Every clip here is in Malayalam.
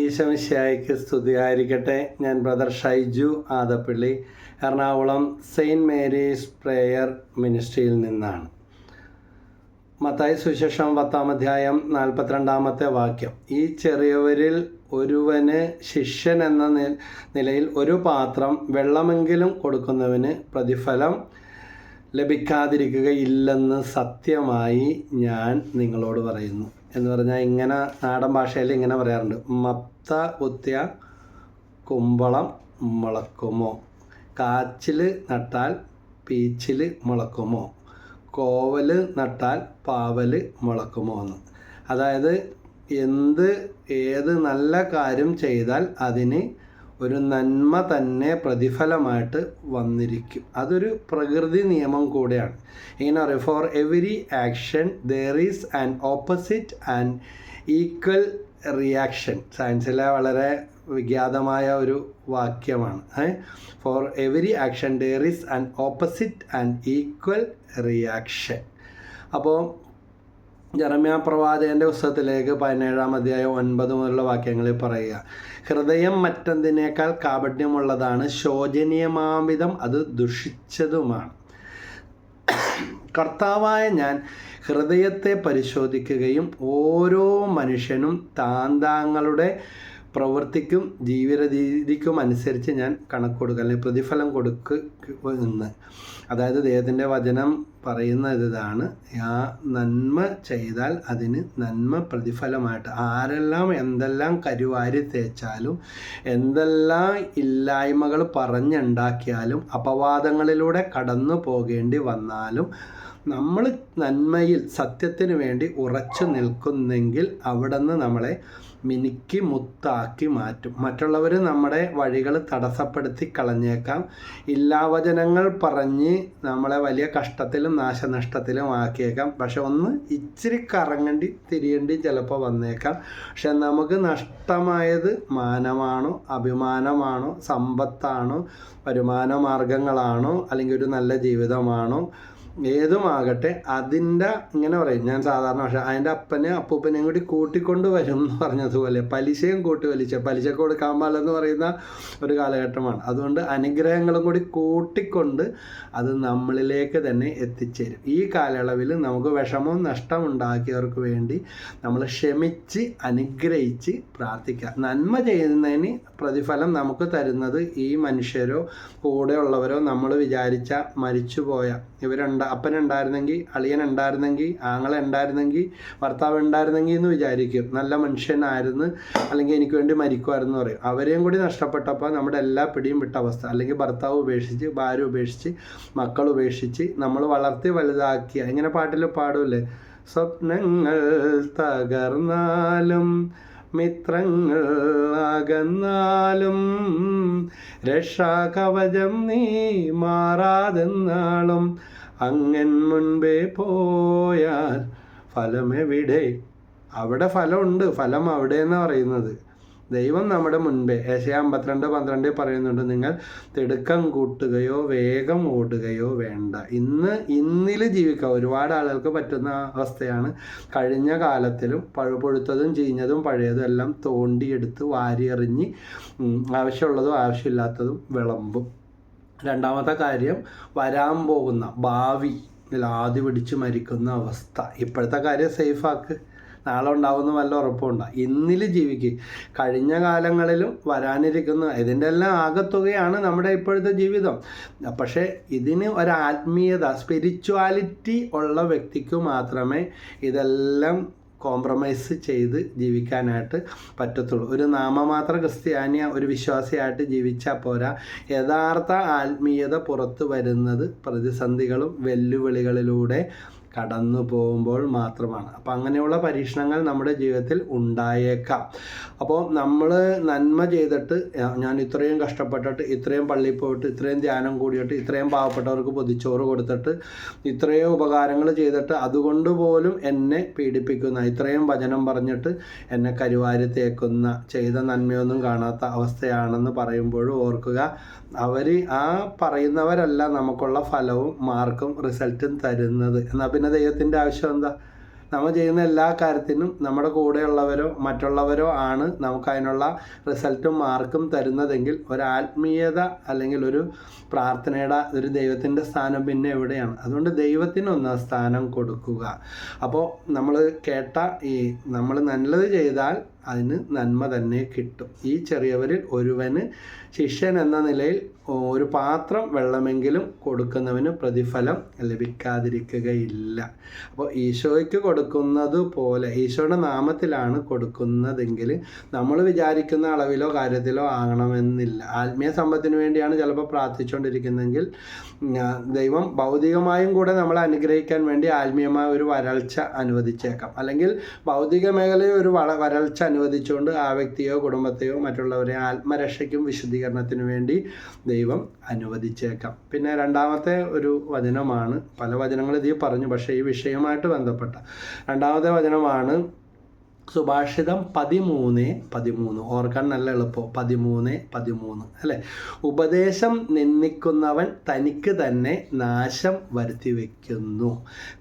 ഈശമിശായിക്ക് സ്തുതിയായിരിക്കട്ടെ. ഞാൻ brother Shaiju Adappally Ernakulam Saint Mary's prayer മിനിസ്ട്രിയിൽ നിന്നാണ്. മത്തായി സുശേഷം പത്താം അധ്യായം നാൽപ്പത്തിരണ്ടാമത്തെ വാക്യം. ഈ ചെറിയവരിൽ ഒരുവന് ശിഷ്യൻ എന്ന നിലയിൽ ഒരു പാത്രം വെള്ളമെങ്കിലും കൊടുക്കുന്നവന് പ്രതിഫലം ലഭിക്കാതിരിക്കുകയില്ലെന്ന് സത്യമായി ഞാൻ നിങ്ങളോട് പറയുന്നു. എന്ന് പറഞ്ഞാൽ ഇങ്ങനെ നാടൻ ഭാഷയിൽ ഇങ്ങനെ പറയാറുണ്ട്. മത്ത കുത്തിയ കുമ്പളം മുളക്കുമോ? കാച്ചിൽ നട്ടാൽ പീച്ചിൽ മുളക്കുമോ? കോവൽ നട്ടാൽ പാവൽ മുളക്കുമോ എന്ന്. അതായത് എന്ത് ഏത് നല്ല കാര്യം ചെയ്താൽ അതിന് ഒരു നന്മ തന്നെ പ്രതിഫലമായിട്ട് വന്നിരിക്കും. അതൊരു പ്രകൃതി നിയമം കൂടെയാണ്. ഇങ്ങനെ പറയും for every action there is an opposite and equal reaction സയൻസിലെ വളരെ വിഖ്യാതമായ ഒരു വാക്യമാണ്. For every action there is an opposite and equal reaction അപ്പോൾ ജറമ്യ പ്രവാചകന്റെ പുസ്തകത്തിലേക്ക് പതിനേഴാം അധ്യായം ഒൻപത് മുതലുള്ള വാക്യങ്ങളിൽ പറയുക. ഹൃദയം മറ്റെന്തിനേക്കാൾ കാപട്യമുള്ളതാണ് ശോചനീയമാവിധം അത് ദുഷിച്ചതുമാണ്. കർത്താവായ ഞാൻ ഹൃദയത്തെ പരിശോധിക്കുകയും ഓരോ മനുഷ്യനും താന്താങ്ങളുടെ പ്രവൃത്തിക്കും ജീവിത രീതിക്കും അനുസരിച്ച് ഞാൻ കണക്ക് കൊടുക്കുക അല്ലെങ്കിൽ പ്രതിഫലം കൊടുക്കുക എന്ന്. അതായത് ദൈവത്തിന്റെ വചനം പറയുന്നത് ഇതാണ്. ആ നന്മ ചെയ്താൽ അതിന് നന്മ പ്രതിഫലമായിട്ട്. ആരെല്ലാം എന്തെല്ലാം കരുവാരി തേച്ചാലും എന്തെല്ലാം ഇല്ലായ്മകൾ പറഞ്ഞുണ്ടാക്കിയാലും അപവാദങ്ങളിലൂടെ കടന്നു പോകേണ്ടി വന്നാലും നമ്മൾ നന്മയിൽ സത്യത്തിന് വേണ്ടി ഉറച്ചു നിൽക്കുന്നെങ്കിൽ അവിടെ നിന്ന് നമ്മളെ മിനുക്കി മുത്താക്കി മാറ്റും. മറ്റുള്ളവർ നമ്മുടെ വഴികൾ തടസ്സപ്പെടുത്തി കളഞ്ഞേക്കാം. ഇല്ലാവചനങ്ങൾ പറഞ്ഞ് നമ്മളെ വലിയ കഷ്ടത്തിലും നാശനഷ്ടത്തിലും ആക്കിയേക്കാം. പക്ഷെ ഒന്ന് ഇച്ചിരി കറങ്ങണ്ടി തിരിയേണ്ടി ചിലപ്പോൾ വന്നേക്കാം. പക്ഷെ നമുക്ക് നഷ്ടമായത് മാനമാണോ അഭിമാനമാണോ സമ്പത്താണോ വരുമാന മാർഗങ്ങളാണോ അല്ലെങ്കിൽ ഒരു നല്ല ജീവിതമാണോ? ഏതുമാകട്ടെ അതിന്റെ ഇങ്ങനെ പറയും. ഞാൻ സാധാരണ പക്ഷേ അതിന്റെ അപ്പനെ അപ്പൂപ്പനെയും കൂടി കൂട്ടിക്കൊണ്ട് വരും എന്ന് പറഞ്ഞതുപോലെ. പലിശയും കൂട്ടി വലിച്ച. പലിശ കൊടുക്കാൻ പാടില്ലെന്ന് പറയുന്ന ഒരു കാലഘട്ടമാണ്. അതുകൊണ്ട് അനുഗ്രഹങ്ങളും കൂടി കൂട്ടിക്കൊണ്ട് അത് നമ്മളിലേക്ക് തന്നെ എത്തിച്ചേരും. ഈ കാലയളവിൽ നമുക്ക് വിഷമവും നഷ്ടം ഉണ്ടാക്കിയവർക്ക് വേണ്ടി നമ്മൾ ക്ഷമിച്ച് അനുഗ്രഹിച്ച് പ്രാർത്ഥിക്കുക. നന്മ ചെയ്യുന്നതിന് പ്രതിഫലം നമുക്ക് തരുന്നത് ഈ മനുഷ്യരോ കൂടെയുള്ളവരോ നമ്മൾ വിചാരിച്ച മരിച്ചുപോയ ഇവരുണ്ട അപ്പനുണ്ടായിരുന്നെങ്കിൽ അളിയൻ ഉണ്ടായിരുന്നെങ്കിൽ ആങ്ങളെ ഉണ്ടായിരുന്നെങ്കിൽ ഭർത്താവ് ഉണ്ടായിരുന്നെങ്കിൽ എന്ന് വിചാരിക്കും. നല്ല മനുഷ്യനായിരുന്നു. അല്ലെങ്കിൽ എനിക്ക് വേണ്ടി മരിക്കുമായിരുന്നു പറയും. അവരെയും കൂടി നഷ്ടപ്പെട്ടപ്പോൾ നമ്മുടെ എല്ലാ പിടിയും വിട്ട അവസ്ഥ. അല്ലെങ്കിൽ ഭർത്താവ് ഉപേക്ഷിച്ച് ഭാര്യ ഉപേക്ഷിച്ച് മക്കൾ ഉപേക്ഷിച്ച് നമ്മൾ വളർത്തി വലുതാക്കിയ. ഇങ്ങനെ പാട്ടിൽ പാടൂല്ലേ സ്വപ്നങ്ങൾ തകർന്നാലും മിത്രങ്ങൾ അകന്നാലും രക്ഷാകവചം നീ മാറാതെന്നാളും അങ്ങൻ മുൻപേ പോയാൽ ഫലമെവിടെ? അവിടെ ഫലമുണ്ട്. ഫലം അവിടെ എന്ന് പറയുന്നത്. ദൈവം നമ്മുടെ മുൻപേ ഏഷ്യ അമ്പത്തിരണ്ട് പന്ത്രണ്ടിൽ പറയുന്നുണ്ട് നിങ്ങൾ തിടുക്കം കൂട്ടുകയോ വേഗം ഓടുകയോ വേണ്ട. ഇന്ന് ഇന്നിൽ ജീവിക്കുക. ഒരുപാട് ആളുകൾക്ക് പറ്റുന്ന അവസ്ഥയാണ്. കഴിഞ്ഞ കാലത്തിലും പഴുപൊഴുത്തതും ചീഞ്ഞതും പഴയതും എല്ലാം തോണ്ടിയെടുത്ത് വാരിയെറിഞ്ഞ് ആവശ്യമുള്ളതും ആവശ്യമില്ലാത്തതും വിളമ്പും. രണ്ടാമത്തെ കാര്യം വരാൻ പോകുന്ന ഭാവി ആദ്യ പിടിച്ച് മരിക്കുന്ന അവസ്ഥ. ഇപ്പോഴത്തെ കാര്യം സേഫാക്ക് നാളെ ഉണ്ടാവുന്ന വല്ല ഉറപ്പുണ്ടോ ഇന്നിൽ ജീവിക്കുക കഴിഞ്ഞ കാലങ്ങളിലും വരാനിരിക്കുന്ന. ഇതിന്റെ എല്ലാം ആകത്തുകയാണ് നമ്മുടെ ഇപ്പോഴത്തെ ജീവിതം. പക്ഷേ ഇതിന് ഒരു ആത്മീയത സ്പിരിച്വാലിറ്റി ഉള്ള വ്യക്തിക്ക് മാത്രമേ ഇതെല്ലാം കോംപ്രമൈസ് ചെയ്ത് ജീവിക്കാനായിട്ട് പറ്റത്തുള്ളൂ. ഒരു നാമമാത്ര ക്രിസ്ത്യാനിയ ഒരു വിശ്വാസിയായിട്ട് ജീവിച്ചാൽ പോരാ. യഥാർത്ഥ ആത്മീയത പുറത്തു വരുന്നത് പ്രതിസന്ധികളും വെല്ലുവിളികളിലൂടെ കടന്നു പോകുമ്പോൾ മാത്രമാണ്. അപ്പം അങ്ങനെയുള്ള പരീക്ഷണങ്ങൾ നമ്മുടെ ജീവിതത്തിൽ ഉണ്ടായേക്കാം. അപ്പോൾ നമ്മൾ നന്മ ചെയ്തിട്ട് ഞാൻ ഇത്രയും കഷ്ടപ്പെട്ടിട്ട് ഇത്രയും പള്ളിയിൽ പോയിട്ട് ഇത്രയും ധ്യാനം കൂടിയിട്ട് ഇത്രയും പാവപ്പെട്ടവർക്ക് പൊതിച്ചോറ് കൊടുത്തിട്ട് ഇത്രയും ഉപകാരങ്ങൾ ചെയ്തിട്ട് അതുകൊണ്ട് പോലും എന്നെ പീഡിപ്പിക്കുന്ന ഇത്രയും വചനം പറഞ്ഞിട്ട് എന്നെ കരുവാരി തേക്കുന്ന ചെയ്ത നന്മയൊന്നും കാണാത്ത അവസ്ഥയാണെന്ന് പറയുമ്പോഴും ഓർക്കുക അവർ ആ പറയുന്നവരല്ല നമുക്കുള്ള ഫലവും മാർക്കും റിസൾട്ടും തരുന്നത്. എന്നാൽ പിന്നെ ദൈവത്തിന്റെ ആവശ്യം എന്താ? നമ്മൾ ചെയ്യുന്ന എല്ലാ കാര്യത്തിനും നമ്മുടെ കൂടെയുള്ളവരോ മറ്റുള്ളവരോ ആണ് നമുക്കതിനുള്ള റിസൾട്ടും മാർക്കും തരുന്നതെങ്കിൽ ഒരു ആത്മീയത അല്ലെങ്കിൽ ഒരു പ്രാർത്ഥനയുടെ ഒരു ദൈവത്തിന്റെ സ്ഥാനം പിന്നെ എവിടെയാണ്? അതുകൊണ്ട് ദൈവത്തിന് ഒന്നാം സ്ഥാനം കൊടുക്കുക. അപ്പോൾ നമ്മൾ കേട്ട ഈ നമ്മൾ നല്ലത് ചെയ്താൽ അതിന് നന്മ തന്നെ കിട്ടും. ഈ ചെറിയവരിൽ ഒരുവന് ശിഷ്യൻ എന്ന നിലയിൽ ഒരു പാത്രം വെള്ളമെങ്കിലും കൊടുക്കുന്നവന് പ്രതിഫലം ലഭിക്കാതിരിക്കുകയില്ല. അപ്പോൾ ഈശോയ്ക്ക് കൊടുക്കുന്നത് പോലെ ഈശോയുടെ നാമത്തിലാണ് കൊടുക്കുന്നതെങ്കിൽ നമ്മൾ വിചാരിക്കുന്ന അളവിലോ കാര്യത്തിലോ ആകണമെന്നില്ല. ആത്മീയ സമ്പത്തിന് വേണ്ടിയാണ് ചിലപ്പോൾ പ്രാർത്ഥിച്ചുകൊണ്ടിരിക്കുന്നതെങ്കിൽ ദൈവം ഭൗതികമായും കൂടെ നമ്മളെ അനുഗ്രഹിക്കാൻ വേണ്ടി ആത്മീയമായ ഒരു വരൾച്ച അനുവദിച്ചേക്കാം. അല്ലെങ്കിൽ ഭൗതിക മേഖലയിൽ ഒരു വരൾച്ച അനുവദിച്ചുകൊണ്ട് ആ വ്യക്തിയോ കുടുംബത്തെയോ മറ്റുള്ളവരെ ആത്മരക്ഷയ്ക്കും വിശുദ്ധീകരണത്തിനു വേണ്ടി ദൈവം അനുവദിച്ചേക്കാം. പിന്നെ രണ്ടാമത്തെ ഒരു വചനമാണ് പല വചനങ്ങൾ ഇതിൽ പറഞ്ഞു പക്ഷേ ഈ വിഷയവുമായിട്ട് ബന്ധപ്പെട്ട രണ്ടാമത്തെ വചനമാണ് സുഭാഷിതം പതിമൂന്ന് പതിമൂന്ന് ഓർക്കാൻ നല്ല എളുപ്പം. പതിമൂന്ന് പതിമൂന്ന് അല്ലേ? ഉപദേശം നിന്ദിക്കുന്നവൻ തനിക്ക് തന്നെ നാശം വരുത്തി വയ്ക്കുന്നു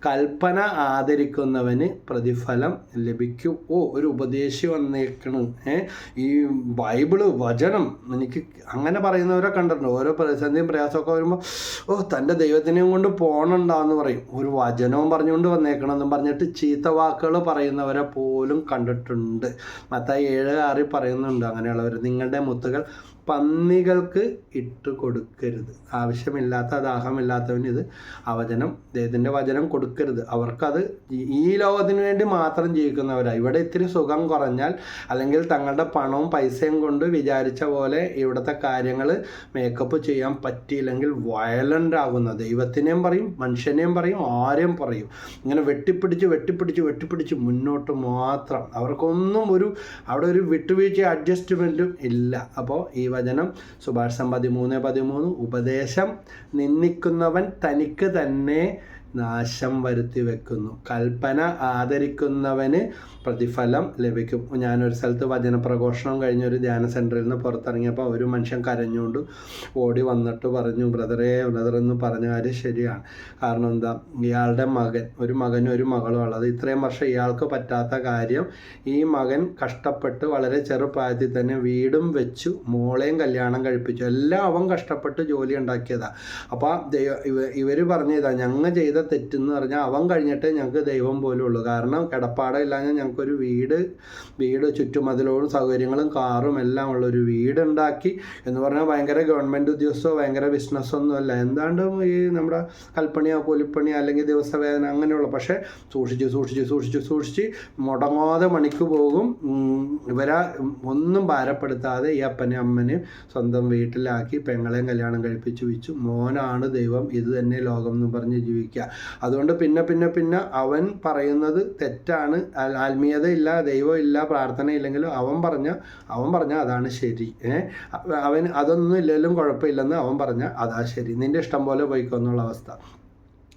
കൽപ്പന ആദരിക്കുന്നവന് പ്രതിഫലം ലഭിക്കും. ഓ ഒരു ഉപദേശി വന്നേക്കണ്. ഈ ബൈബിൾ വചനം എനിക്ക് അങ്ങനെ പറയുന്നവരെ കണ്ടിട്ടുണ്ട്. ഓരോ പ്രതിസന്ധിയും പ്രയാസമൊക്കെ വരുമ്പോൾ ഓ തന്റെ ദൈവത്തിനെയും കൊണ്ട് പോകണുണ്ടാന്ന് പറയും. ഒരു വചനവും പറഞ്ഞുകൊണ്ട് വന്നേക്കണമെന്നും പറഞ്ഞിട്ട് ചീത്ത വാക്കുകൾ പറയുന്നവരെ പോലും കണ്ടിട്ടുണ്ട്. മത്തായി ഏഴ് ആറിൽ പറയുന്നുണ്ട് അങ്ങനെയുള്ളവർ നിങ്ങളുടെ മുത്തുകൾ പന്നികൾക്ക് ഇട്ട് കൊടുക്കരുത്. ആവശ്യമില്ലാത്ത ദാഹമില്ലാത്തവന് ഇത് അവചനം ദൈവത്തിന്റെ വചനം കൊടുക്കരുത്. അവർക്കത് ഈ ലോകത്തിന് വേണ്ടി മാത്രം ജീവിക്കുന്നവരാണ് ഇവിടെ ഇത്തിരി സുഖം കുറഞ്ഞാൽ അല്ലെങ്കിൽ തങ്ങളുടെ പണവും പൈസയും കൊണ്ട് വിചാരിച്ച പോലെ ഇവിടുത്തെ കാര്യങ്ങൾ മേക്കപ്പ് ചെയ്യാൻ പറ്റിയില്ലെങ്കിൽ വയലന്റ് ആകുന്ന ദൈവത്തിനെയും പറയും മനുഷ്യനെയും പറയും ആരെയും പറയും. ഇങ്ങനെ വെട്ടിപ്പിടിച്ച് വെട്ടിപ്പിടിച്ച് വെട്ടിപ്പിടിച്ച് മുന്നോട്ട് മാത്രം. അവർക്കൊന്നും ഒരു അവിടെ ഒരു വിട്ടുവീഴ്ച അഡ്ജസ്റ്റ്മെന്റും ഇല്ല. അപ്പോൾ ഈ വചനം സുഭാഷം പതിമൂന്ന് പതിമൂന്ന് ഉപദേശം നിന്ദിക്കുന്നവൻ തനിക്ക് തന്നെ നാശം വരുത്തി വെക്കുന്നു. കൽപ്പന ആദരിക്കുന്നവന് പ്രതിഫലം ലഭിക്കും. ഞാനൊരു സ്ഥലത്ത് വചനപ്രഘോഷണം കഴിഞ്ഞ ഒരു ധ്യാന സെന്ററിൽ നിന്ന് പുറത്തിറങ്ങിയപ്പോൾ ഒരു മനുഷ്യൻ കരഞ്ഞുകൊണ്ട് ഓടി വന്നിട്ട് പറഞ്ഞു ബ്രദറേ ബ്രദർ എന്ന് പറഞ്ഞ കാര്യം ശരിയാണ്. കാരണം എന്താ? ഇയാളുടെ മകൻ ഒരു മകനും ഒരു മകളും ഉള്ളത്. ഇത്രയും വർഷം ഇയാൾക്ക് പറ്റാത്ത കാര്യം ഈ മകൻ കഷ്ടപ്പെട്ട് വളരെ ചെറുപ്രായത്തിൽ തന്നെ വീടും വെച്ചു മോളെയും കല്യാണം കഴിപ്പിച്ചു. എല്ലാം അവൻ കഷ്ടപ്പെട്ട് ജോലി ഉണ്ടാക്കിയതാണ് അപ്പോൾ ഇവർ പറഞ്ഞതാണ് ഞങ്ങൾ ചെയ്ത തെറ്റെന്ന് പറഞ്ഞാൽ അവൻ കഴിഞ്ഞിട്ടേ ഞങ്ങൾക്ക് ദൈവം പോലും ഉള്ളൂ. കാരണം കിടപ്പാടമില്ലാഞ്ഞാൽ ഞങ്ങൾക്കൊരു വീട് വീട് ചുറ്റുമതിലോടും സൗകര്യങ്ങളും കാറും എല്ലാം ഉള്ള ഒരു വീടുണ്ടാക്കി എന്ന് പറഞ്ഞാൽ ഭയങ്കര ഗവൺമെന്റ് ഉദ്യോഗസ്ഥോ ഭയങ്കര ബിസിനസ്സോ അല്ല. എന്താണ്ട് ഈ നമ്മുടെ കൽപ്പണിയോ കൂലിപ്പണിയോ അല്ലെങ്കിൽ ദിവസവേദന അങ്ങനെയുള്ള. പക്ഷേ സൂക്ഷിച്ച് സൂക്ഷിച്ച് സൂക്ഷിച്ച് സൂക്ഷിച്ച് മുടങ്ങാതെ മണിക്ക് പോകും. ഇവരെ ഒന്നും ഭാരപ്പെടുത്താതെ ഈ അപ്പനെ അമ്മനെ സ്വന്തം വീട്ടിലാക്കി പെങ്ങളെയും കല്യാണം കഴിപ്പിച്ച് വെച്ചു. മോനാണ് ദൈവം ഇത് തന്നെ ലോകം എന്ന് പറഞ്ഞ് ജീവിക്കുക. അതുകൊണ്ട് പിന്നെ പിന്നെ പിന്നെ അവൻ പറയുന്നത് തെറ്റാണ്. ആത്മീയത ഇല്ല ദൈവം ഇല്ല പ്രാർത്ഥന ഇല്ലെങ്കിലും അവൻ പറഞ്ഞ അവൻ പറഞ്ഞ അതാണ് ശരി. അവൻ അതൊന്നും ഇല്ലെങ്കിലും കുഴപ്പമില്ലെന്ന് അവൻ പറഞ്ഞ അതാ ശരി. നിന്റെ ഇഷ്ടം പോലെ പോയിക്കോന്നുള്ള അവസ്ഥ.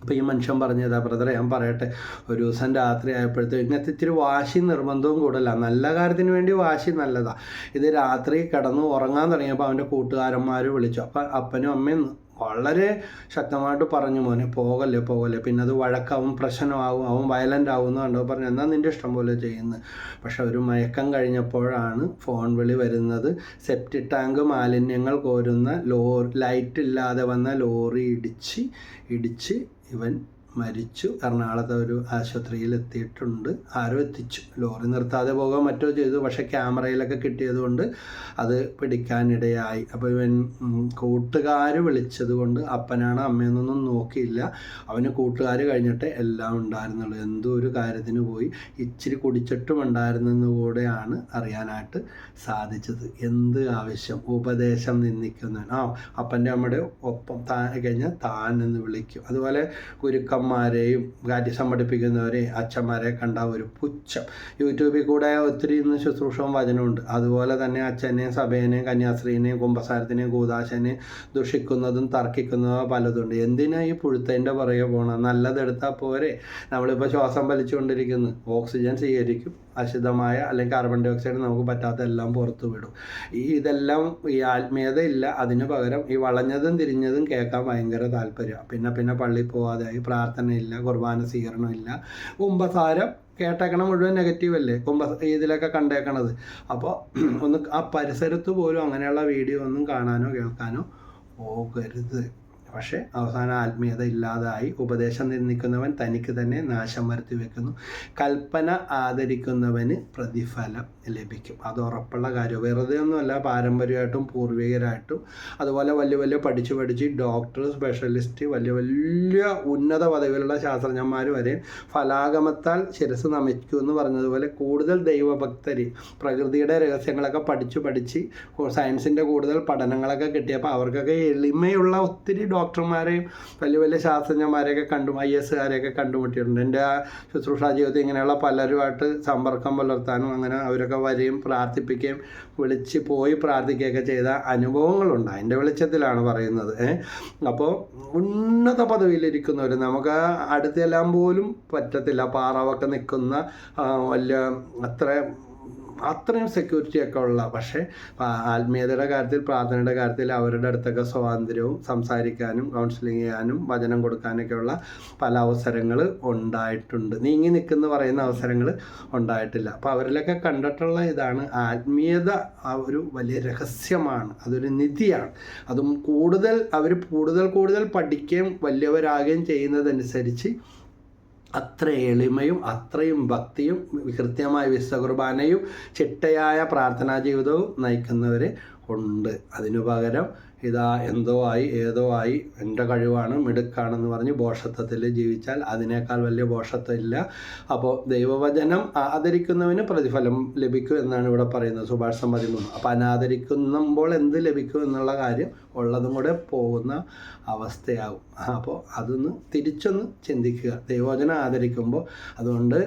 അപ്പോൾ ഈ മനുഷ്യൻ പറഞ്ഞതാ ബ്രദറെ ഞാൻ പറയട്ടെ. ഒരു ദിവസം രാത്രി ആയപ്പോഴത്തേക്കും ഇങ്ങനത്തെ ഇത്തിരി വാശി നിർബന്ധവും കൂടല്ല നല്ല കാര്യത്തിന് വേണ്ടി വാശി നല്ലതാണ് ഇത് രാത്രി കിടന്ന് ഉറങ്ങാൻ തുടങ്ങിയപ്പോൾ അവന്റെ കൂട്ടുകാരന്മാർ വിളിച്ചു. അപ്പം അപ്പനും അമ്മയും വളരെ ശക്തമായിട്ട് പറഞ്ഞു മോനെ പോകല്ലേ പോകല്ലേ. പിന്നെ അത് വഴക്കാവും പ്രശ്നമാവും അവൻ വയലന്റ് ആവും എന്ന് കണ്ടോ പറഞ്ഞു എന്നാൽ നിന്റെ ഇഷ്ടം പോലെ ചെയ്യുന്നത് പക്ഷെ ഒരു മയക്കം കഴിഞ്ഞപ്പോഴാണ് ഫോൺ വിളി വരുന്നത്. സെപ്റ്റി ടാങ്ക് മാലിന്യങ്ങൾ കോരുന്ന ലോറി ലൈറ്റ് ഇല്ലാതെ വന്ന ലോറി ഇടിച്ച് ഇടിച്ച് ഇവൻ മരിച്ചു. എറണാകുളത്തെ ഒരു ആശുപത്രിയിൽ എത്തിയിട്ടുണ്ട് ആരോ എത്തിച്ചു. ലോറി നിർത്താതെ പോകാൻ മറ്റോ ചെയ്തു. പക്ഷെ ക്യാമറയിലൊക്കെ കിട്ടിയതുകൊണ്ട് അത് പിടിക്കാനിടയായി. അപ്പോൾ ഇവൻ കൂട്ടുകാർ വിളിച്ചത് കൊണ്ട് അപ്പനാണ് അമ്മയെന്നൊന്നും നോക്കിയില്ല. അവന് കൂട്ടുകാർ കഴിഞ്ഞിട്ട് എല്ലാം ഉണ്ടായിരുന്നുള്ളൂ. എന്തോ ഒരു കാര്യത്തിന് പോയി. ഇച്ചിരി കുടിച്ചിട്ടും ഉണ്ടായിരുന്നെന്ന് കൂടെയാണ് അറിയാനായിട്ട് സാധിച്ചത്. എന്ത് ആവശ്യം? ഉപദേശം നിന്ദിക്കുന്നവൻ. ആ അപ്പന്റെ അമ്മയുടെ ഒപ്പം താൻ കഴിഞ്ഞാൽ താൻ എന്ന് വിളിക്കും. അതുപോലെ ഗുരുക്കം അമ്മമാരെയും കാര്യം സംഘടിപ്പിക്കുന്നവരെ അച്ഛന്മാരെ കണ്ട ഒരു പുച്ഛം. യൂട്യൂബിൽ കൂടെ ഒത്തിരി ഇന്ന് ശുശ്രൂഷവും വചനമുണ്ട് അതുപോലെ തന്നെ അച്ഛനെയും സഭേനെയും കന്യാസ്ത്രീനെയും കുംഭസാരത്തിനെയും കൂതാശനെയും ദുഷിക്കുന്നതും തർക്കിക്കുന്നതും പലതുണ്ട്. എന്തിനാ ഈ പുഴുത്തതിന്റെ പുറകെ പോകണം നല്ലതെടുത്താൽ പോരെ. നമ്മളിപ്പോൾ ശ്വാസം വലിച്ചുകൊണ്ടിരിക്കുന്നു. ഓക്സിജൻ സ്വീകരിക്കും. അശുദ്ധമായ അല്ലെങ്കിൽ കാർബൺ ഡൈ ഓക്സൈഡ് നമുക്ക് പറ്റാത്ത എല്ലാം പുറത്തു വിടും. ഈ ഇതെല്ലാം ഈ ആത്മീയത ഇല്ല അതിന് പകരം ഈ വളഞ്ഞതും തിരിഞ്ഞതും കേൾക്കാൻ ഭയങ്കര താല്പര്യമാണ് പിന്നെ പിന്നെ പള്ളിയിൽ പോവാതായി പ്രാർത്ഥനയില്ല കുർബാന സ്വീകരണമില്ല. കുംഭസാരം കേട്ടേക്കണം മുഴുവൻ നെഗറ്റീവ് അല്ലേ? കുംഭ ഇതിലൊക്കെ കണ്ടേക്കണത്. അപ്പോൾ ഒന്ന് ആ പരിസരത്ത് പോലും അങ്ങനെയുള്ള വീഡിയോ ഒന്നും കാണാനോ കേൾക്കാനോ പോകരുത്. പക്ഷേ അവസാന ആത്മീയത ഇല്ലാതായി. ഉപദേശം നിർമ്മിക്കുന്നവൻ തനിക്ക് തന്നെ നാശം വരുത്തി വെക്കുന്നു. കൽപ്പന ആദരിക്കുന്നവന് പ്രതിഫലം ലഭിക്കും. അത് ഉറപ്പുള്ള കാര്യം. വെറുതെ ഒന്നുമല്ല പാരമ്പര്യമായിട്ടും പൂർവികരായിട്ടും. അതുപോലെ വലിയ വലിയ പഠിച്ച് പഠിച്ച് ഡോക്ടർ സ്പെഷ്യലിസ്റ്റ് വലിയ വലിയ ഉന്നത പദവിയിലുള്ള ശാസ്ത്രജ്ഞന്മാർ വരെ ഫലാഗമത്താൽ ശിരസ് നമിക്കൂ എന്ന് പറഞ്ഞതുപോലെ കൂടുതൽ ദൈവഭക്തർ പ്രകൃതിയുടെ രഹസ്യങ്ങളൊക്കെ പഠിച്ചു പഠിച്ച് സയൻസിന്റെ കൂടുതൽ പഠനങ്ങളൊക്കെ കിട്ടിയപ്പോൾ അവർക്കൊക്കെ എളിമയുള്ള ഒത്തിരി ഡോക്ടർമാരെയും വലിയ വലിയ ശാസ്ത്രജ്ഞന്മാരെയൊക്കെ കണ്ടു ഐ എസ്സുകാരെയൊക്കെ കണ്ടുമുട്ടിയിട്ടുണ്ട്. എന്റെ ആ ശുശ്രൂഷ ജീവിതത്തിൽ ഇങ്ങനെയുള്ള പലരുമായിട്ട് സമ്പർക്കം പുലർത്താനും അങ്ങനെ അവരൊക്കെ വരികയും പ്രാർത്ഥിപ്പിക്കുകയും വിളിച്ച് പോയി പ്രാർത്ഥിക്കുകയൊക്കെ ചെയ്ത അനുഭവങ്ങളുണ്ട്. അതിന്റെ വെളിച്ചത്തിലാണ് പറയുന്നത്. അപ്പോൾ ഉന്നത പദവിയിലിരിക്കുന്നവർ നമുക്ക് അടുത്തെല്ലാം പോലും പറ്റത്തില്ല. പാറവൊക്കെ നിൽക്കുന്ന വലിയ അത്ര അത്രയും സെക്യൂരിറ്റി ഒക്കെ ഉള്ള പക്ഷേ ആത്മീയതയുടെ കാര്യത്തിൽ പ്രാർത്ഥനയുടെ കാര്യത്തിൽ അവരുടെ അടുത്തൊക്കെ സ്വാതന്ത്ര്യവും സംസാരിക്കാനും കൗൺസിലിംഗ് ചെയ്യാനും വചനം കൊടുക്കാനൊക്കെയുള്ള പല അവസരങ്ങൾ ഉണ്ടായിട്ടുണ്ട്. നീങ്ങി നിൽക്കുന്ന പറയുന്ന അവസരങ്ങൾ ഉണ്ടായിട്ടില്ല. അപ്പോൾ അവരിലൊക്കെ കണ്ടിട്ടുള്ള ഇതാണ് ആത്മീയത ഒരു വലിയ രഹസ്യമാണ്. അതൊരു നിധിയാണ്. അതും കൂടുതൽ അവർ കൂടുതൽ കൂടുതൽ പഠിക്കുകയും വലിയവരാകുകയും ചെയ്യുന്നതനുസരിച്ച് അത്ര എളിമയും അത്രയും ഭക്തിയും കൃത്യമായ വിശ്വകുർബാനയും ചിട്ടയായ പ്രാർത്ഥനാ ജീവിതവും നയിക്കുന്നവർ ഉണ്ട്. അതിനു പകരം ഇതാ എന്തോ ആയി ഏതോ ആയി എന്റെ കഴിവാണ് മിടുക്കാണെന്ന് പറഞ്ഞ് ബോഷത്വത്തിൽ ജീവിച്ചാൽ അതിനേക്കാൾ വലിയ ബോഷത്വം ഇല്ല. അപ്പോൾ ദൈവവചനം ആദരിക്കുന്നവന് പ്രതിഫലം ലഭിക്കും എന്നാണ് ഇവിടെ പറയുന്നത് സുഭാഷ് സമ്മതി മൂന്ന്. അപ്പോൾ അനാദരിക്കുമ്പോൾ എന്ത് ലഭിക്കും എന്നുള്ള കാര്യം ഉള്ളതും കൂടെ പോകുന്ന അവസ്ഥയാകും അപ്പോൾ അതൊന്ന് തിരിച്ചൊന്ന് ചിന്തിക്കുക. ദൈവവചനം ആദരിക്കുമ്പോൾ അതുകൊണ്ട്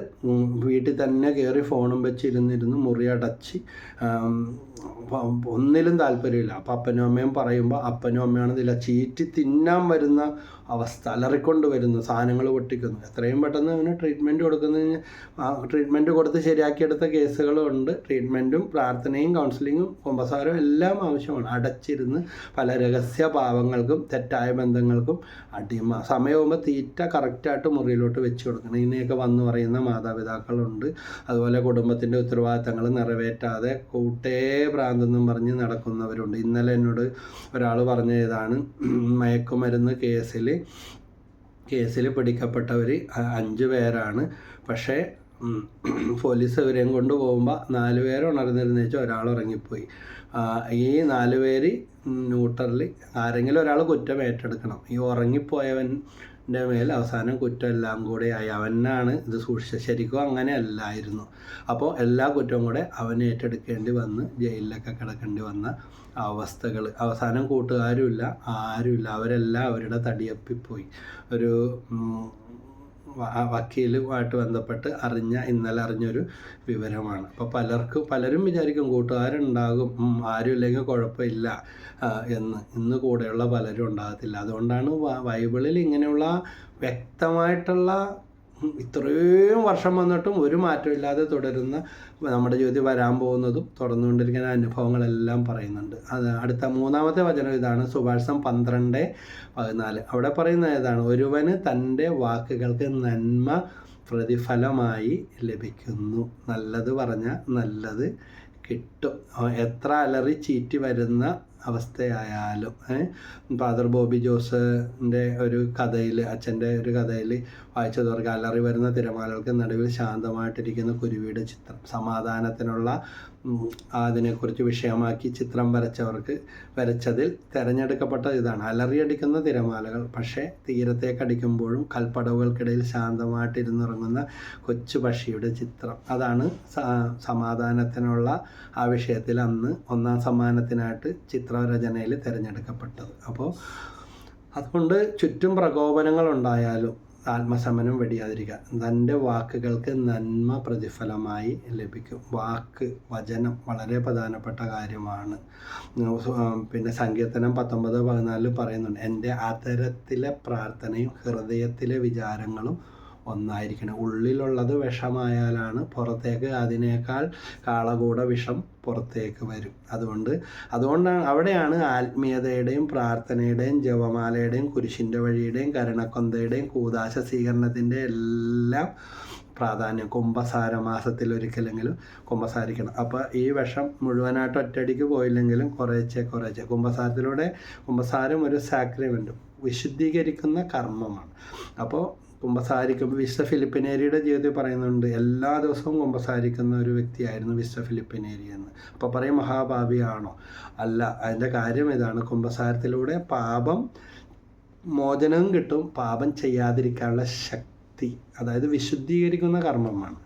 വീട്ടിൽ തന്നെ കയറി ഫോണും വെച്ച് ഇരുന്നിരുന്ന് മുറിയടച്ച് ഒന്നിലും താല്പര്യമില്ല. അപ്പം അപ്പനും അമ്മയും പറയുമ്പോൾ അപ്പനും അമ്മയാണ് ഇതില്ല ചീറ്റി തിന്നാൻ വരുന്ന അവസ്ഥ അലറിക്കൊണ്ട് വരുന്നു സാധനങ്ങൾ പൊട്ടിക്കുന്നു. എത്രയും പെട്ടെന്ന് അവന് ട്രീറ്റ്മെന്റ് കൊടുക്കുന്നതിന് ട്രീറ്റ്മെന്റ് കൊടുത്ത് ശരിയാക്കിയെടുത്ത കേസുകളുണ്ട് ട്രീറ്റ്മെന്റും പ്രാർത്ഥനയും കൗൺസിലിങ്ങും കുമ്പസാരവും എല്ലാം ആവശ്യമാണ്. അടച്ചിരുന്ന് പല രഹസ്യ പാവങ്ങൾക്കും തെറ്റായ ബന്ധങ്ങൾക്കും അടിമ സമയമാകുമ്പോൾ തീറ്റ കറക്റ്റായിട്ട് മുറിയിലോട്ട് വെച്ച് കൊടുക്കണം. ഇങ്ങനെയൊക്കെ വന്നു പറയുന്ന മാതാപിതാക്കളുണ്ട്. അതുപോലെ കുടുംബത്തിന്റെ ഉത്തരവാദിത്തങ്ങൾ നിറവേറ്റാതെ കൂട്ടേ ഭ്രാന്തെന്നും പറഞ്ഞ് നടക്കുന്നവരുണ്ട്. ഇന്നലെ എന്നോട് ഒരാൾ പറഞ്ഞതാണ് മയക്കുമരുന്ന് കേസിൽ കേസിൽ പിടിക്കപ്പെട്ടവർ അഞ്ച് പേരാണ്. പക്ഷേ പോലീസ് ഇവരെയും കൊണ്ട് പോകുമ്പോൾ നാല് പേര് ഉണർന്നിരുന്ന വെച്ചാൽ ഒരാൾ ഉറങ്ങിപ്പോയി. ഈ നാല് പേര് ന്യൂട്രലി ആരെങ്കിലും ഒരാൾ കുറ്റം ഏറ്റെടുക്കണം. ഈ ഉറങ്ങിപ്പോയവന്റെ മേൽ അവസാനം കുറ്റം എല്ലാം കൂടെ ആയി. അവനാണ് ഇത് സൂക്ഷിച്ചത്. ശരിക്കും അങ്ങനെ അല്ലായിരുന്നു അപ്പോൾ എല്ലാ കുറ്റവും കൂടെ അവനെ ഏറ്റെടുക്കേണ്ടി വന്ന് ജയിലിലൊക്കെ കിടക്കേണ്ടി വന്ന അവസ്ഥകൾ. അവസാനം കൂട്ടുകാരുമില്ല ആരുമില്ല. അവരെല്ലാം അവരുടെ തടിയപ്പിപ്പോയി. ഒരു വക്കീലുമായിട്ട് ബന്ധപ്പെട്ട് അറിഞ്ഞ ഇന്നലെ അറിഞ്ഞൊരു വിവരമാണ്. അപ്പോൾ പലർക്കും പലരും വിചാരിക്കും കൂട്ടുകാരുണ്ടാകും ആരും ഇല്ലെങ്കിൽ കുഴപ്പമില്ല എന്ന്. ഇന്ന് കൂടെയുള്ള പലരും ഉണ്ടാകത്തില്ല. അതുകൊണ്ടാണ് ബൈബിളിൽ ഇങ്ങനെയുള്ള വ്യക്തമായിട്ടുള്ള ഇത്രയും വർഷം വന്നിട്ടും ഒരു മാറ്റമില്ലാതെ തുടരുന്ന നമ്മുടെ ജീവിതത്തിൽ വരാൻ പോകുന്നതും തുടർന്നുകൊണ്ടിരിക്കുന്ന അനുഭവങ്ങളെല്ലാം പറയുന്നുണ്ട്. അത് അടുത്ത മൂന്നാമത്തെ വചനം ഇതാണ് സുഭാഷം പന്ത്രണ്ട് പതിനാല്. അവിടെ പറയുന്ന ഏതാണ്? ഒരുവന് തന്റെ വാക്കുകൾക്ക് നന്മ പ്രതിഫലമായി ലഭിക്കുന്നു. നല്ലത് പറഞ്ഞാൽ നല്ലത് കിട്ടും. എത്ര അലറി ചീറ്റി വരുന്ന അവസ്ഥയായാലും ഫാദർ ബോബി ജോസിന്റെ ഒരു കഥയിൽ അച്ഛന്റെ ഒരു കഥയിൽ വായിച്ചത് അവർക്ക് അലറി വരുന്ന തിരമാലകൾക്ക് നടുവിൽ ശാന്തമായിട്ടിരിക്കുന്ന കുരുവിയുടെ ചിത്രം സമാധാനത്തിനുള്ള അതിനെക്കുറിച്ച് വിഷയമാക്കി ചിത്രം വരച്ചവർക്ക് വരച്ചതിൽ തിരഞ്ഞെടുക്കപ്പെട്ട ഇതാണ്. അലറിയടിക്കുന്ന തിരമാലകൾ പക്ഷേ തീരത്തേക്ക് അടിക്കുമ്പോഴും കൽപ്പടവുകൾക്കിടയിൽ ശാന്തമായിട്ടിരുന്നിറങ്ങുന്ന കൊച്ചു പക്ഷിയുടെ ചിത്രം. അതാണ് സമാധാനത്തിനുള്ള ആ വിഷയത്തിൽ അന്ന് ഒന്നാം സമ്മാനത്തിനായിട്ട് ചിത്രരചനയിൽ തിരഞ്ഞെടുക്കപ്പെട്ടത്. അപ്പോൾ അതുകൊണ്ട് ചുറ്റും പ്രകോപനങ്ങൾ ഉണ്ടായാലും ആത്മശമനം വെടിയാതിരിക്കുക. തന്റെ വാക്കുകൾക്ക് നന്മ പ്രതിഫലമായി ലഭിക്കും. വാക്ക് വചനം വളരെ പ്രധാനപ്പെട്ട കാര്യമാണ്. പിന്നെ സങ്കീർത്തനം പത്തൊമ്പത് പതിനാലിൽ പറയുന്നുണ്ട് എന്റെ അതരത്തിലെ പ്രാർത്ഥനയും ഹൃദയത്തിലെ വിചാരങ്ങളും ഒന്നായിരിക്കണം. ഉള്ളിലുള്ളത് വിഷമായാലാണ് പുറത്തേക്ക് അതിനേക്കാൾ കാളകൂട വിഷം പുറത്തേക്ക് വരും. അതുകൊണ്ട് അതുകൊണ്ടാണ് അവിടെയാണ് ആത്മീയതയുടെയും പ്രാർത്ഥനയുടെയും ജപമാലയുടെയും കുരിശിന്റെ വഴിയുടെയും കരുണക്കൊന്തയുടെയും കൂതാശ സ്വീകരണത്തിന്റെ എല്ലാം പ്രാധാന്യം. കുംഭസാര മാസത്തിൽ ഒരിക്കലെങ്കിലും കുംഭസാരിക്കണം. അപ്പോൾ ഈ വിഷം മുഴുവനായിട്ട് ഒറ്റയടിക്ക് പോയില്ലെങ്കിലും കുറേച്ചെ കുറേച്ചെ. കുംഭസാരത്തിലൂടെ കുംഭസാരം ഒരു സാക്രിമെന്റും വിശുദ്ധീകരിക്കുന്ന കർമ്മമാണ്. അപ്പോൾ കുംഭസാരിക്കുമ്പോൾ വിശ്വ ഫിലിപ്പിനേരിയുടെ ജീവിതത്തിൽ പറയുന്നുണ്ട് എല്ലാ ദിവസവും കുമ്പസാരിക്കുന്ന ഒരു വ്യക്തിയായിരുന്നു വിശ്വ ഫിലിപ്പിനേരി എന്ന്. അപ്പോൾ പറയും മഹാഭാവിയാണോ അല്ല അതിന്റെ കാര്യം ഇതാണ് കുംഭസാരത്തിലൂടെ പാപം മോചനവും കിട്ടും പാപം ചെയ്യാതിരിക്കാനുള്ള ശക്തി അതായത് വിശുദ്ധീകരിക്കുന്ന കർമ്മമാണ്.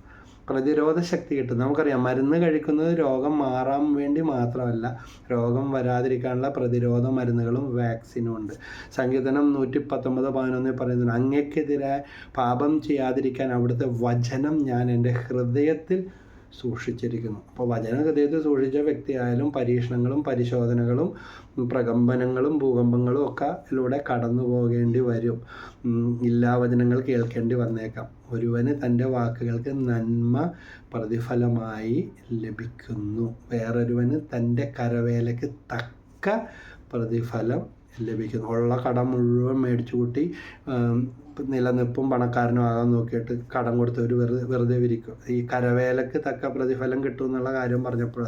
പ്രതിരോധ ശക്തി കിട്ടും. നമുക്കറിയാം മരുന്ന് കഴിക്കുന്നത് രോഗം മാറാൻ വേണ്ടി മാത്രമല്ല രോഗം വരാതിരിക്കാനുള്ള പ്രതിരോധ മരുന്നുകളും വാക്സിനും ഉണ്ട്. സങ്കീർത്തനം നൂറ്റി പത്തൊമ്പത് പതിനൊന്നിൽ പറയുന്നുണ്ട് അങ്ങക്കെതിരെ പാപം ചെയ്യാതിരിക്കാൻ അവിടുത്തെ വചനം ഞാൻ എന്റെ ഹൃദയത്തിൽ സൂക്ഷിച്ചിരിക്കുന്നു. അപ്പോൾ വചനഗതിയത്തിൽ സൂക്ഷിച്ച വ്യക്തിയായാലും പരീക്ഷണങ്ങളും പരിശോധനകളും പ്രകമ്പനങ്ങളും ഭൂകമ്പങ്ങളും ഒക്കെ ഇതിലൂടെ കടന്നു പോകേണ്ടി വരും. ഇല്ലാ വചനങ്ങൾ കേൾക്കേണ്ടി വന്നേക്കാം. ഒരുവന് തന്റെ വാക്കുകൾക്ക് നന്മ പ്രതിഫലമായി ലഭിക്കുന്നു. വേറൊരുവന് തന്റെ കരവേലയ്ക്ക് തക്ക പ്രതിഫലം ലഭിക്കുന്നു. ഉള്ള കടം മുഴുവൻ മേടിച്ചു കൂട്ടി നിലനിൽപ്പും പണക്കാരനും ആകാൻ നോക്കിയിട്ട് കടം കൊടുത്തവർ വെറുതെ വെറുതെ വിരിക്കും ഈ കരവേലക്ക് തക്ക പ്രതിഫലം കിട്ടും എന്നുള്ള കാര്യം പറഞ്ഞപ്പോൾ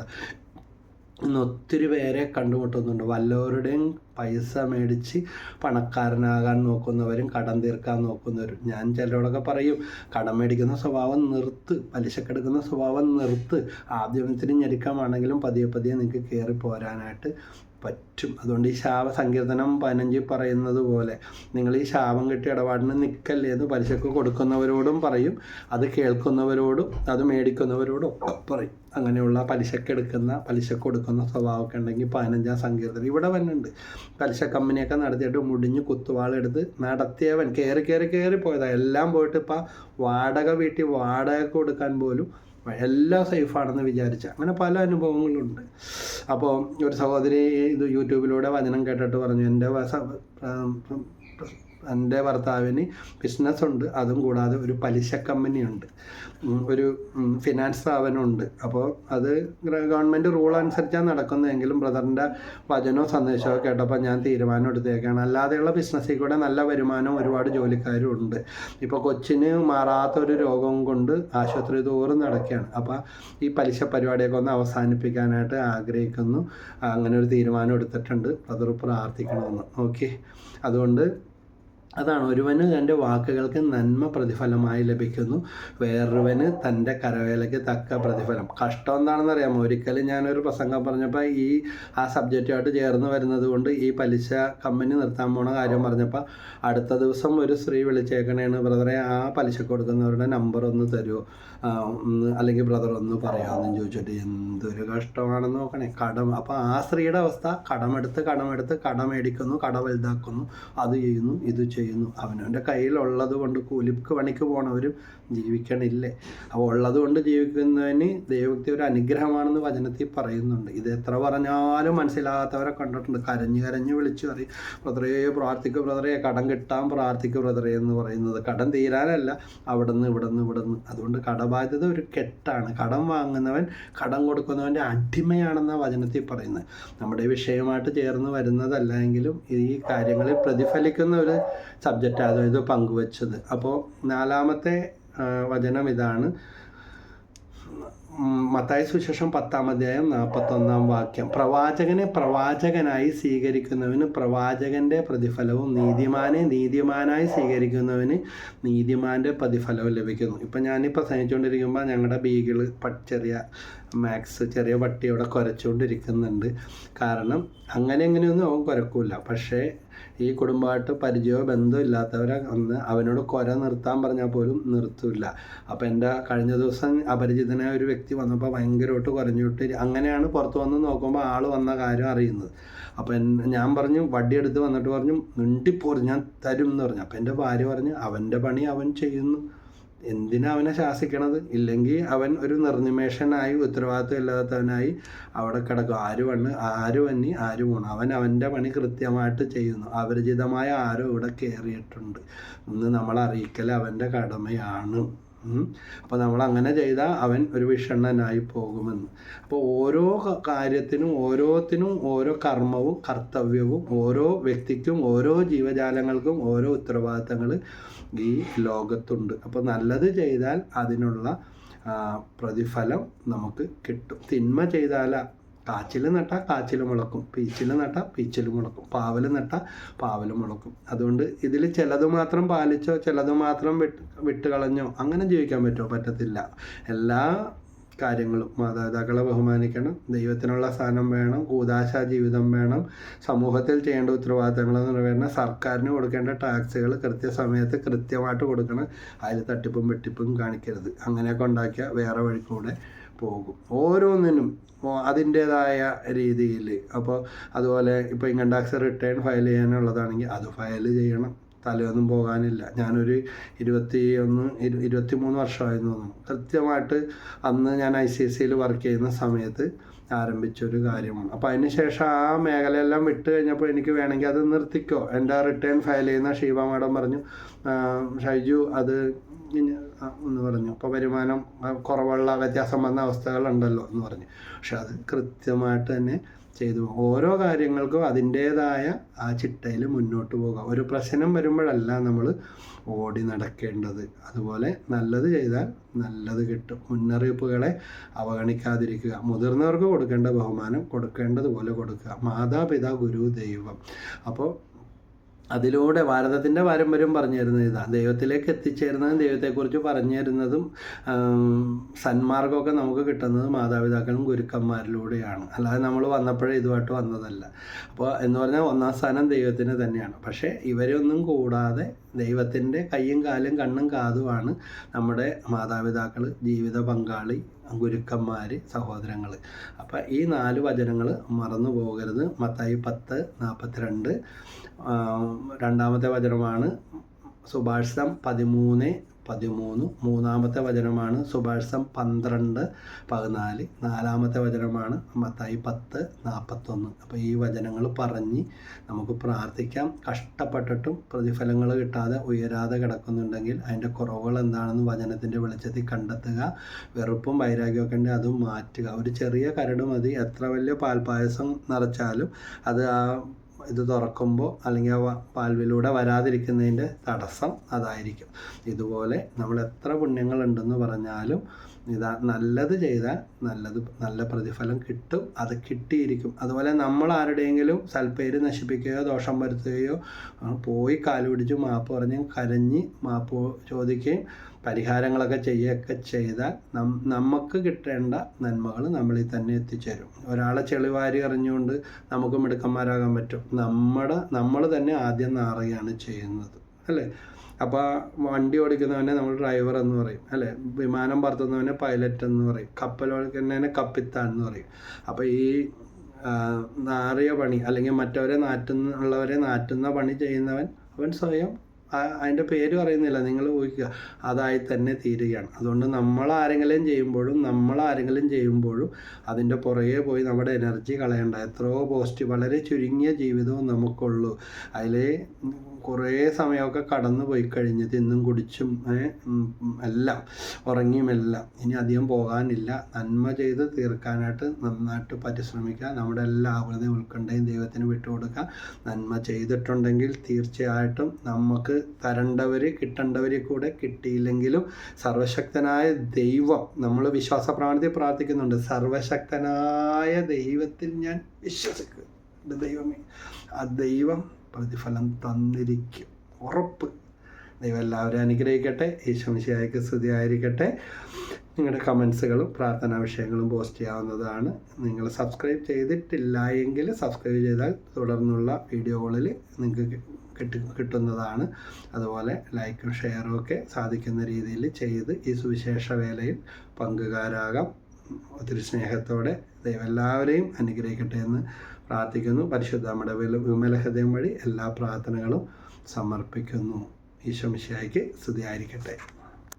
ഇന്ന് ഒത്തിരി പേരെ കണ്ടുമുട്ടുന്നുണ്ട്. വല്ലവരുടെയും പൈസ മേടിച്ച് പണക്കാരനാകാൻ നോക്കുന്നവരും കടം തീർക്കാൻ നോക്കുന്നവരും. ഞാൻ ചിലരോടൊക്കെ പറയും കടം മേടിക്കുന്ന സ്വഭാവം നിർത്ത് പലിശക്കെടുക്കുന്ന സ്വഭാവം നിർത്ത്. ആദ്യമത്തിന് ഞെരുക്കമാണെങ്കിലും പതിയെ പതിയെ നിങ്ങൾക്ക് കയറി പോരാനായിട്ട് പറ്റും. അതുകൊണ്ട് ഈ ശാപ സങ്കീർത്തനം പതിനഞ്ചിൽ പറയുന്നത് പോലെ നിങ്ങൾ ഈ ശാപം കിട്ടി ഇടപാടിന് നിൽക്കല്ലേ എന്ന് പലിശക്ക് കൊടുക്കുന്നവരോടും പറയും. അത് കേൾക്കുന്നവരോടും അത് മേടിക്കുന്നവരോടും ഒക്കെ പറയും. അങ്ങനെയുള്ള പലിശക്കെടുക്കുന്ന പലിശ കൊടുക്കുന്ന സ്വഭാവമൊക്കെ ഉണ്ടെങ്കിൽ പതിനഞ്ചാം സങ്കീർത്തനം ഇവിടെ വന്നുണ്ട് പലിശ കമ്പനിയൊക്കെ നടത്തിയിട്ട് മുടിഞ്ഞ് കുത്തുവാളെടുത്ത് നടത്തിയവൻ കയറി കയറി കയറി പോയതാണ് എല്ലാം പോയിട്ട് ഇപ്പം വാടക വീട്ടിൽ വാടക കൊടുക്കാൻ പോലും എല്ലാം സേഫാണെന്ന് വിചാരിച്ച. അങ്ങനെ പല അനുഭവങ്ങളുണ്ട്. അപ്പോൾ ഒരു സഹോദരി ഇത് യൂട്യൂബിലൂടെ വചനം കേട്ടിട്ട് പറഞ്ഞു എന്റെ എന്റെ ഭർത്താവിന് ബിസിനസ് ഉണ്ട് അതും കൂടാതെ ഒരു പലിശ കമ്പനി ഉണ്ട് ഒരു ഫിനാൻസ് സ്ഥാപനമുണ്ട്. അപ്പോൾ അത് ഗവൺമെന്റ് റൂൾ അനുസരിച്ചാണ് നടക്കുന്നതെങ്കിലും ബ്രദറിന്റെ വചനോ സന്ദേശമോ കേട്ടപ്പോൾ ഞാൻ തീരുമാനം എടുത്തേക്കാണ്. അല്ലാതെയുള്ള ബിസിനസ്സിൽ കൂടെ നല്ല വരുമാനം ഒരുപാട് ജോലിക്കാരും ഉണ്ട്. ഇപ്പോൾ കൊച്ചിന് മാറാത്തൊരു രോഗം കൊണ്ട് ആശുപത്രി തോറും നടക്കുകയാണ്. അപ്പോൾ ഈ പലിശ പരിപാടിയൊക്കെ ഒന്ന് അവസാനിപ്പിക്കാനായിട്ട് ആഗ്രഹിക്കുന്നു. അങ്ങനെ ഒരു തീരുമാനം എടുത്തിട്ടുണ്ട്. ബ്രദർ പ്രാർത്ഥിക്കണമെന്ന്. ഓക്കെ. അതുകൊണ്ട് അതാണ് ഒരുവന് തന്റെ വാക്കുകൾക്ക് നന്മ പ്രതിഫലമായി ലഭിക്കുന്നു വേറൊരുവന് തന്റെ കരവേലയ്ക്ക് തക്ക പ്രതിഫലം. കഷ്ടം എന്താണെന്ന് അറിയാമോ ഒരിക്കലും ഞാനൊരു പ്രസംഗം പറഞ്ഞപ്പോൾ ഈ ആ സബ്ജക്റ്റുമായിട്ട് ചേർന്ന് വരുന്നത് കൊണ്ട് ഈ പലിശ കമ്പനി നിർത്താൻ പോണ കാര്യം പറഞ്ഞപ്പോൾ അടുത്ത ദിവസം ഒരു സ്ത്രീ വിളിച്ചേക്കണേണ് ബ്രദറെ ആ പലിശ കൊടുക്കുന്നവരുടെ നമ്പർ ഒന്ന് തരുമോ അല്ലെങ്കിൽ ബ്രദർ ഒന്ന് പറയാമെന്ന് ചോദിച്ചിട്ട് എന്തൊരു കഷ്ടമാണെന്ന് നോക്കണേ. കടം അപ്പോൾ ആ സ്ത്രീയുടെ അവസ്ഥ കടമെടുത്ത് കടമെടുത്ത് കടമേടിക്കുന്നു കട വലുതാക്കുന്നു അത് ചെയ്യുന്നു ഇത് ചെയ്യുന്നു. അവനവന്റെ കയ്യിലുള്ളത് കൊണ്ട് കൂലിക്ക് പണിക്ക് പോണവരും ജീവിക്കണില്ലേ? അപ്പോൾ ഉള്ളത് കൊണ്ട് ജീവിക്കുന്നതിന് ദൈവത്തെ ഒരു അനുഗ്രഹമാണെന്ന് വചനത്തിൽ പറയുന്നുണ്ട്. ഇത് എത്ര പറഞ്ഞാലും മനസ്സിലാകാത്തവരെ കണ്ടിട്ടുണ്ട്. കരഞ്ഞ് കരഞ്ഞ് വിളിച്ചു പറയും ബ്രദറേ പ്രാർത്ഥിക്കുക ബ്രദറേ കടം കിട്ടാൻ പ്രാർത്ഥിക്കുക ബ്രദറേ എന്ന് പറയുന്നത്. കടം തീരാനല്ല അവിടെ നിന്ന് ഇവിടെ അതുകൊണ്ട് അതുകൊണ്ട് കടബാധ്യത ഒരു കെട്ടാണ്. കടം വാങ്ങുന്നവൻ കടം കൊടുക്കുന്നവന്റെ അടിമയാണെന്ന വചനത്തിൽ പറയുന്നത്. നമ്മുടെ വിഷയമായിട്ട് ചേർന്ന് വരുന്നതല്ലെങ്കിലും ഈ കാര്യങ്ങളിൽ പ്രതിഫലിക്കുന്ന ഒരു സബ്ജക്റ്റാണ് ഇത് പങ്കുവച്ചത്. അപ്പോൾ നാലാമത്തെ വചനം ഇതാണ്. മത്തായ സുശേഷം പത്താം അധ്യായം നാൽപ്പത്തൊന്നാം വാക്യം. പ്രവാചകനെ പ്രവാചകനായി സ്വീകരിക്കുന്നവന് പ്രവാചകന്റെ പ്രതിഫലവും നീതിമാനെ നീതിമാനായി സ്വീകരിക്കുന്നവന് നീതിമാന്റെ പ്രതിഫലവും ലഭിക്കുന്നു. ഇപ്പം ഞാനിപ്പോ സഹിച്ചുകൊണ്ടിരിക്കുമ്പോൾ ഞങ്ങളുടെ ബീഗിൾ ചെറിയ മാക്സ് ചെറിയ പട്ടിയോടെ കുരച്ചുകൊണ്ടിരിക്കുന്നുണ്ട്. കാരണം അങ്ങനെ എങ്ങനെയൊന്നും അവൻ കുരക്കൂല. പക്ഷേ ഈ കുടുംബമായിട്ട് പരിചയമോ ബന്ധമോ ഇല്ലാത്തവരെ അന്ന് അവനോട് കുര നിർത്താൻ പറഞ്ഞാൽ പോലും നിർത്തില്ല അപ്പോൾ എന്റെ കഴിഞ്ഞ ദിവസം അപരിചിതനായ ഒരു വ്യക്തി വന്നപ്പോൾ ഭയങ്കരമായിട്ട് കുറഞ്ഞിട്ട് അങ്ങനെയാണ് പുറത്ത് വന്ന് നോക്കുമ്പോൾ ആൾ വന്ന കാര്യം അറിയുന്നത്. അപ്പോൾ ഞാൻ പറഞ്ഞു വടിയെടുത്ത് വന്നിട്ട് പറഞ്ഞു മിണ്ടിപ്പോറി ഞാൻ തരും എന്ന് പറഞ്ഞു. അപ്പോൾ എന്റെ ഭാര്യ പറഞ്ഞു അവന്റെ പണി അവൻ ചെയ്യുന്നു. എന്തിനാ അവനെ ശാസിക്കണത്? ഇല്ലെങ്കിൽ അവൻ ഒരു നിർനിമേഷനായി ഉത്തരവാദിത്വം ഇല്ലാത്തവനായി അവിടെ കിടക്കും. ആര് വണ്ണ് ആര് വന്നി ആര് പോണു? അവൻ അവന്റെ പണി കൃത്യമായിട്ട് ചെയ്യുന്നു. അപരിചിതമായ ആരോ ഇവിടെ കയറിയിട്ടുണ്ട്. എന്ന് നമ്മൾ അറിയിക്കൽ അവന്റെ കടമയാണ്. അപ്പോൾ നമ്മൾ അങ്ങനെ ചെയ്താൽ അവൻ ഒരു വിഷണ്ണനായി പോകുമെന്ന്. അപ്പോൾ ഓരോ കാര്യത്തിനും ഓരോത്തിനും ഓരോ കർമ്മവും കർത്തവ്യവും ഓരോ വ്യക്തിക്കും ഓരോ ജീവജാലങ്ങൾക്കും ഓരോ ഉത്തരവാദിത്തങ്ങൾ ഈ ലോകത്തുണ്ട്. അപ്പോൾ നല്ലത് ചെയ്താൽ അതിനുള്ള പ്രതിഫലം നമുക്ക് കിട്ടും. തിന്മ ചെയ്താല കാച്ചിൽ നട്ടാൽ കാച്ചിൽ മുളക്കും. പീച്ചിൽ നട്ടാൽ പീച്ചിൽ മുളക്കും. പാവൽ നട്ടാൽ പാവൽ മുളക്കും. അതുകൊണ്ട് ഇതിൽ ചിലത് മാത്രം പാലിച്ചോ ചിലത് മാത്രം വിട്ട് വിട്ട് കളഞ്ഞോ അങ്ങനെ ജീവിക്കാൻ പറ്റുമോ പറ്റത്തില്ല. എല്ലാ കാര്യങ്ങളും മാതാപിതാക്കളെ ബഹുമാനിക്കണം. ദൈവത്തിനുള്ള സ്ഥാനം വേണം. കൂതാശ ജീവിതം വേണം. സമൂഹത്തിൽ ചെയ്യേണ്ട ഉത്തരവാദിത്തങ്ങൾ നിറവേറണം. സർക്കാരിന് കൊടുക്കേണ്ട ടാക്സുകൾ കൃത്യസമയത്ത് കൃത്യമായിട്ട് കൊടുക്കണം. അതിൽ തട്ടിപ്പും വെട്ടിപ്പും കാണിക്കരുത്. അങ്ങനെയൊക്കെ ഉണ്ടാക്കിയ വേറെ വഴിക്കൂടെ പോകും. ഓരോന്നിനും അതിന്റേതായ രീതിയിൽ. അപ്പോൾ അതുപോലെ ഇപ്പോൾ ഇൻകം ടാക്സ് റിട്ടേൺ ഫയൽ ചെയ്യാനുള്ളതാണെങ്കിൽ അത് ഫയൽ ചെയ്യണം. തലയൊന്നും പോകാനില്ല. ഞാനൊരു ഇരുപത്തി ഒന്ന് ഇരുപത്തി മൂന്ന് വർഷമായിരുന്നു കൃത്യമായിട്ട് അന്ന് ഞാൻ ഐ സി എസ് സിയിൽ വർക്ക് ചെയ്യുന്ന സമയത്ത് ആരംഭിച്ചൊരു കാര്യമാണ്. അപ്പൊ അതിനുശേഷം ആ മേഖലയെല്ലാം വിട്ട് കഴിഞ്ഞപ്പോൾ എനിക്ക് വേണമെങ്കിൽ അത് നിർത്തിക്കോ? എന്റെ റിട്ടേൺ ഫയൽ ചെയ്യുന്ന ഷീബ മാഡം പറഞ്ഞു ഷൈജു അത് എന്ന് പറഞ്ഞു. അപ്പോൾ വരുമാനം കുറവുള്ള വ്യത്യാസം വന്ന അവസ്ഥകളുണ്ടല്ലോ എന്ന് പറഞ്ഞു. പക്ഷെ അത് കൃത്യമായിട്ട് തന്നെ ചെയ്തു. ഓരോ കാര്യങ്ങൾക്കും അതിന്റേതായ ആ ചിട്ടയിൽ മുന്നോട്ട് പോകാം. ഒരു പ്രശ്നം വരുമ്പോഴല്ല നമ്മൾ ഓടി നടക്കേണ്ടത്. അതുപോലെ നല്ലത് ചെയ്താൽ നല്ലത് കിട്ടും. മുന്നറിയിപ്പുകളെ അവഗണിക്കാതിരിക്കുക. മുതിർന്നവർക്ക് കൊടുക്കേണ്ട ബഹുമാനം കൊടുക്കേണ്ടതുപോലെ കൊടുക്കുക. മാതാപിതാ ഗുരു ദൈവം. അപ്പോൾ അതിലൂടെ ഭാരതത്തിന്റെ പാരമ്പര്യം പറഞ്ഞു തരുന്നത് ഇതാണ് ദൈവത്തിലേക്ക് എത്തിച്ചേരുന്നതും ദൈവത്തെക്കുറിച്ച് പറഞ്ഞു തരുന്നതും സന്മാർഗമൊക്കെ നമുക്ക് കിട്ടുന്നത് മാതാപിതാക്കളും ഗുരുക്കന്മാരിലൂടെയാണ്. അല്ലാതെ നമ്മൾ വന്നപ്പോഴേ ഇതുമായിട്ട് വന്നതല്ല. അപ്പോൾ എന്ന് പറഞ്ഞാൽ ഒന്നാം സ്ഥാനം ദൈവത്തിന് തന്നെയാണ്. പക്ഷേ ഇവരൊന്നും കൂടാതെ ദൈവത്തിന്റെ കയ്യും കാലും കണ്ണും കാതുമാണ് നമ്മുടെ മാതാപിതാക്കൾ ജീവിത പങ്കാളി ഗുരുക്കന്മാർ സഹോദരങ്ങൾ അപ്പൊ ഈ നാല് വചനങ്ങൾ മറന്നു പോകരുത്. മത്തായി പത്ത് നാൽപ്പത്തിരണ്ട് രണ്ടാമത്തെ വചനമാണ് സുഭാഷിതം പതിമൂന്ന് പതിമൂന്ന്. മൂന്നാമത്തെ വചനമാണ് സുഭാഷം പന്ത്രണ്ട് പതിനാല്. നാലാമത്തെ വചനമാണ് മത്തായി പത്ത് നാൽപ്പത്തൊന്ന് അപ്പോൾ ഈ വചനങ്ങൾ പറഞ്ഞ് നമുക്ക് പ്രാർത്ഥിക്കാം. കഷ്ടപ്പെട്ടിട്ടും പ്രതിഫലങ്ങൾ കിട്ടാതെ ഉയരാതെ കിടക്കുന്നുണ്ടെങ്കിൽ അതിന്റെ കുറവുകൾ എന്താണെന്ന് വചനത്തിന്റെ വെളിച്ചത്തിൽ കണ്ടെത്തുക. വെറുപ്പും വൈരാഗ്യമൊക്കെ ഉണ്ടെങ്കിൽ അതും മാറ്റുക. ഒരു ചെറിയ കരട് മതി. എത്ര വലിയ പാൽപ്പായസം നിറച്ചാലും അത് ആ ഇത് തുറക്കുമ്പോൾ അല്ലെങ്കിൽ ആ പാൽവിലൂടെ വരാതിരിക്കുന്നതിന്റെ തടസ്സം അതായിരിക്കും. ഇതുപോലെ നമ്മൾ എത്ര പുണ്യങ്ങളുണ്ടെന്ന് പറഞ്ഞാലും ഇതാ നല്ലത് ചെയ്താൽ നല്ലത് നല്ല പ്രതിഫലം കിട്ടും അത് കിട്ടിയിരിക്കും. അതുപോലെ നമ്മൾ ആരുടെയെങ്കിലും സൽപ്പേര് നശിപ്പിക്കുകയോ ദോഷം വരുത്തുകയോ പോയി കാലുപിടിച്ച് മാപ്പ് പറഞ്ഞ് കരഞ്ഞ് മാപ്പ് ചോദിക്കുകയും പരിഹാരങ്ങളൊക്കെ ചെയ്യുകയൊക്കെ ചെയ്താൽ നം നമുക്ക് കിട്ടേണ്ട നന്മകൾ നമ്മളിൽ തന്നെ എത്തിച്ചേരും. ഒരാളെ ചെളിവാരി അറിഞ്ഞുകൊണ്ട് നമുക്ക് മിടുക്കന്മാരാകാൻ പറ്റും. നമ്മുടെ നമ്മൾ തന്നെ ആദ്യം നാറുകയാണ് ചെയ്യുന്നത്. അല്ലേ? അപ്പോൾ വണ്ടി ഓടിക്കുന്നവനെ നമ്മൾ ഡ്രൈവർ എന്ന് പറയും. അല്ലേ? വിമാനം പറത്തുന്നവനെ പൈലറ്റ് എന്ന് പറയും. കപ്പൽ ഓടിക്കുന്നതിനെ കപ്പിത്താൻ എന്ന് പറയും. അപ്പോൾ ഈ നാറിയ പണി അല്ലെങ്കിൽ മറ്റവരെ നാറ്റുന്നുള്ളവരെ നാറ്റുന്ന പണി ചെയ്യുന്നവൻ അവൻ സ്വയം അതിന്റെ പേര് പറയുന്നില്ല. നിങ്ങൾ ഊഹിക്കുക. അതായി തന്നെ തീരുകയാണ്. അതുകൊണ്ട് നമ്മൾ ആരെങ്കിലും ചെയ്യുമ്പോഴും നമ്മൾ ആരെങ്കിലും ചെയ്യുമ്പോഴും അതിന്റെ പുറകെ പോയി നമ്മുടെ എനർജി കളയണ്ട. എത്രയോ പോസ്റ്റ് വളരെ ചുരുങ്ങിയ ജീവിതവും നമുക്കുള്ളൂ. അതിൽ കുറേ സമയമൊക്കെ കടന്നു പോയി കഴിഞ്ഞ് തിന്നും കുടിച്ചും എല്ലാം ഉറങ്ങിയുമെല്ലാം ഇനി അധികം പോകാനില്ല. നന്മ ചെയ്ത് തീർക്കാനായിട്ട് നന്നായിട്ട് പരിശ്രമിക്കുക. നമ്മുടെ എല്ലാ ആവൃതയും ഉൾക്കൊണ്ടയും ദൈവത്തിന് വിട്ടുകൊടുക്കുക. നന്മ ചെയ്തിട്ടുണ്ടെങ്കിൽ തീർച്ചയായിട്ടും നമുക്ക് തരേണ്ടവർ കിട്ടേണ്ടവരെ കൂടെ കിട്ടിയില്ലെങ്കിലും സർവശക്തനായ ദൈവം നമ്മൾ വിശ്വാസ പ്രാണത്തിൽ പ്രാർത്ഥിക്കുന്നുണ്ട് സർവശക്തനായ ദൈവത്തിൽ ഞാൻ വിശ്വസിക്കുന്നു. ദൈവമേ ആ ദൈവം പ്രതിഫലം തന്നിരിക്കും. ഉറപ്പ്. ദൈവം എല്ലാവരും അനുഗ്രഹിക്കട്ടെ. ഈശ്വമിശിയായിക്ക് സ്തുതി ആയിരിക്കട്ടെ നിങ്ങളുടെ കമൻസുകളും പ്രാർത്ഥനാ വിഷയങ്ങളും പോസ്റ്റ് ചെയ്യാവുന്നതാണ്. നിങ്ങൾ സബ്സ്ക്രൈബ് ചെയ്തിട്ടില്ല എങ്കിൽ സബ്സ്ക്രൈബ് ചെയ്താൽ തുടർന്നുള്ള വീഡിയോകളിൽ നിങ്ങൾക്ക് കിട്ടി കിട്ടുന്നതാണ്. അതുപോലെ ലൈക്കും ഷെയറും ഒക്കെ സാധിക്കുന്ന രീതിയിൽ ചെയ്ത് ഈ സുവിശേഷ വേലയിൽ പങ്കുകാരാകാം. ഒത്തിരി സ്നേഹത്തോടെ ദൈവം എല്ലാവരെയും അനുഗ്രഹിക്കട്ടെ എന്ന് പ്രാർത്ഥിക്കുന്നു. പരിശുദ്ധ നമ്മുടെ വിമലഹൃദയം വഴി എല്ലാ പ്രാർത്ഥനകളും സമർപ്പിക്കുന്നു. ഈശോ മിശിയായിക്ക് സ്തുതിയായിരിക്കട്ടെ.